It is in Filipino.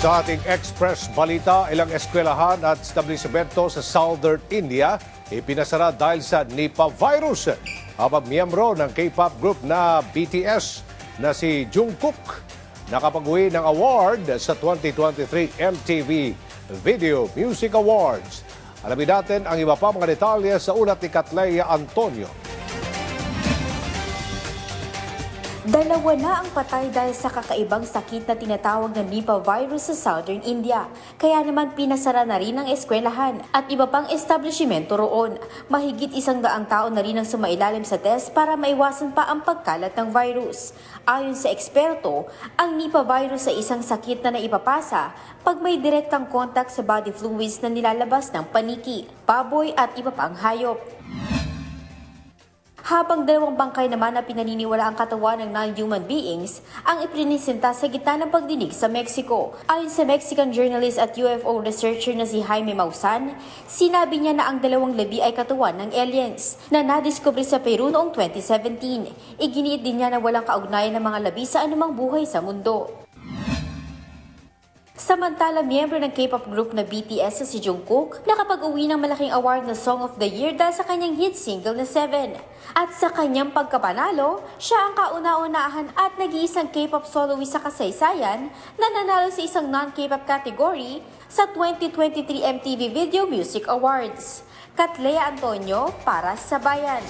Sa ating Express Balita, ilang eskwelahan at establishmento sa Southern India ipinasara dahil sa Nipah virus. Habang miyembro ng K-pop group na BTS na si Jungkook nakapag-uwi ng award sa 2023 MTV Video Music Awards. Alamin natin ang iba pa mga detalye sa ulat ni Katleya Antonio. Dalawa na ang patay dahil sa kakaibang sakit na tinatawag na Nipah virus sa Southern India. Kaya naman pinasara na rin ang eskwelahan at iba pang establishmento roon. Mahigit isang daang tao na rin ang sumailalim sa test para maiwasan pa ang pagkalat ng virus. Ayon sa eksperto, ang Nipah virus ay isang sakit na naipapasa pag may direktang contact sa body fluids na nilalabas ng paniki, baboy at iba pang hayop. Habang dalawang bangkay naman na pinaniniwala ang katawan ng non-human beings ang iprinisenta sa gitna ng pagdinig sa Mexico. Ayon sa Mexican journalist at UFO researcher na si Jaime Maussan, sinabi niya na ang dalawang labi ay katawan ng aliens na nadiskubre sa Peru noong 2017. Iginiit din niya na walang kaugnayan ng mga labi sa anumang buhay sa mundo. Samantala, miyembro ng K-pop group na BTS sa si Jungkook nakapag-uwi ng malaking award na Song of the Year dahil sa kanyang hit single na Seven. At sa kanyang pagkapanalo, siya ang kauna-unahan at nag-iisang K-pop soloist sa kasaysayan na nanalo sa isang non-K-pop category sa 2023 MTV Video Music Awards. Katlea Antonio para sa Bayan.